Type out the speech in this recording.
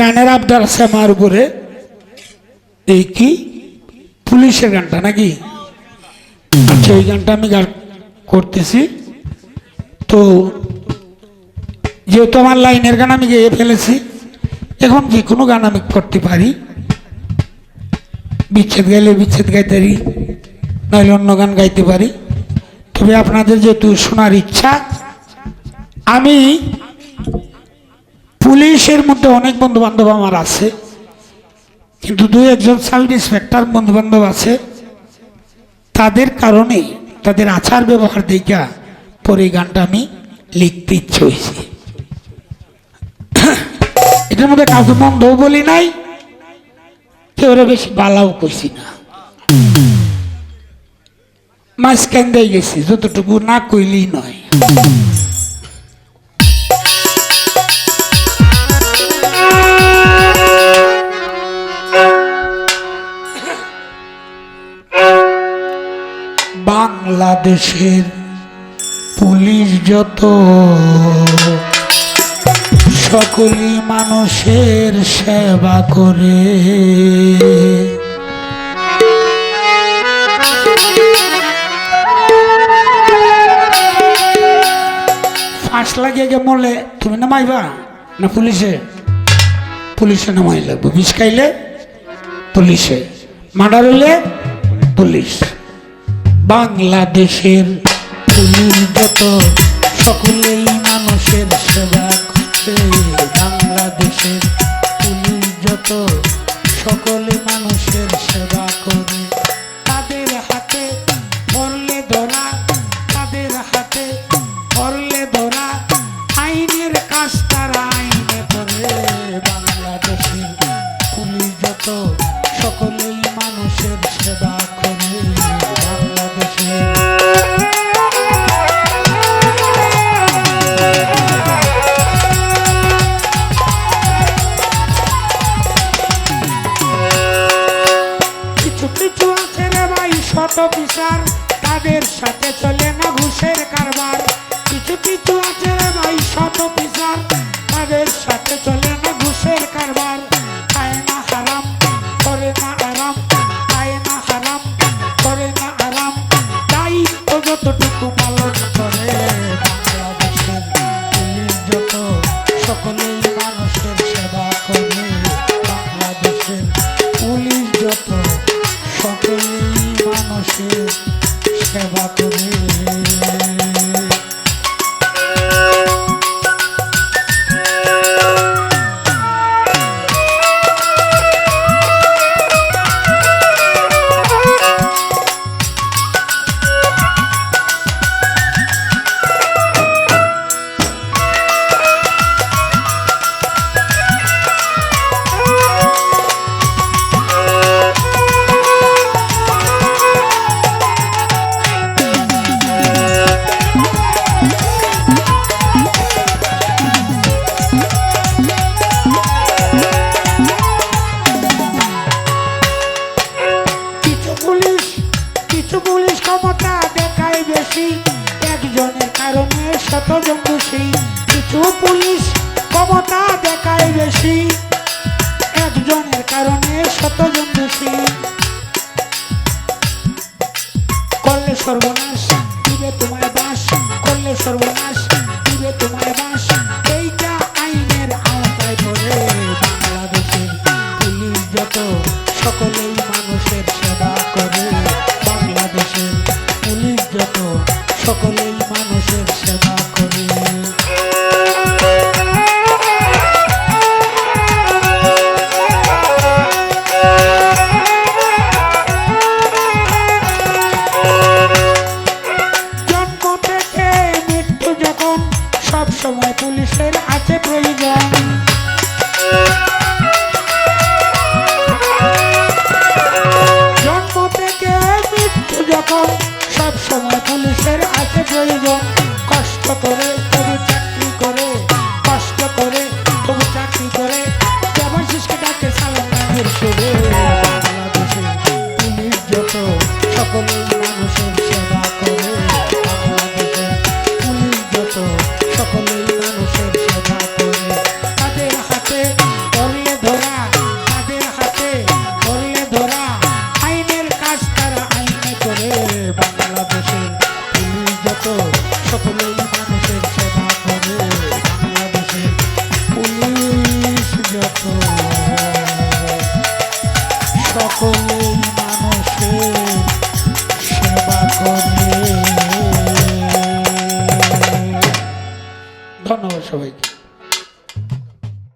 গানের আবদার আছে আমার উপরে। এই কি? পুলিশের গানটা নাকি? আচ্ছা এই গানটা আমি গান করতেছি। তো যেহেতু আমার লাইনের গান আমি গেয়ে ফেলেছি, এখন যে কোনো গান আমি করতে পারি। বিচ্ছেদ গাইলে বিচ্ছেদ গাইতে পারি, নাহলে অন্য গান গাইতে পারি। তবে আপনাদের যেহেতু শোনার ইচ্ছা, আমি পুলিশের মধ্যে অনেক বন্ধু বান্ধব আমার আছে। কিন্তু দুই একজন সাব ইন্সপেক্টর বন্ধু বান্ধব আছে। তাদের কারণে তাদের আচার ব্যবহার দেখা পরে গানটা আমি লিখতে ইচ্ছে হয়েছে। এটার মধ্যে কাউকে মন্দও বলি নাই কেউ বেশি বালাও কইছি না। মাঝখান দিয়ে গেছি, যতটুকু না কইলেই নয়। বাংলাদেশের পুলিশ যত, সকলই মানুষের সেবা করে। ফাঁস লাগিয়ে গে মরলে তুমি নামাইবা না পুলিশে? পুলিশে নামাই লাগবে। বিষ খাইলে পুলিশে, মার্ডার হইলে পুলিশ। বাংলাদেশের পুলিশ যত সকলেই মানুষের সেবা করছে, বাংলাদেশের পুলিশ যত সকলে মানুষের সেবা করে, তাদের হাতে পড়লে ধরা, তাদের হাতে পড়লে ধরা, আইনের কাজ তারা আইনে করে, বাংলাদেশের পুলিশ যত সকলেই মানুষের সেবা করে। বিচার তাদের সাথে চলে না ঘুষের কিছু পুলিশ ক্ষমতা দেখায় বেশি। একজনের কারণে শতজন দোষী কিছু পুলিশ ক্ষমতা দেখায় বেশি। একজনের কারণে শতজন দোষী করলে সর্বনাশ, দিবে তোমায় বাস। করলে সর্বনাশ, দিবে তোমায় সকলেই মানুষের সেবা করে। সবসময় পুলিশের আছে প্রয়োজন। জন্ম থেকে মৃত্যু যখন সবসময় পুলিশের আছে জৈব কষ্ট করে তবু চাকরি করে, কষ্ট করে তবু চাকরি করে। যেমন শিষ্কে ডাকে সালামের শুভে পুলিশ যত সকল মানুষের মতো সকলেই মানুষের সেবা করে বাংলাদেশের পুলিশ যত। সকলেই মানুষের সেবা করে। ধন্যবাদ সবাইকে।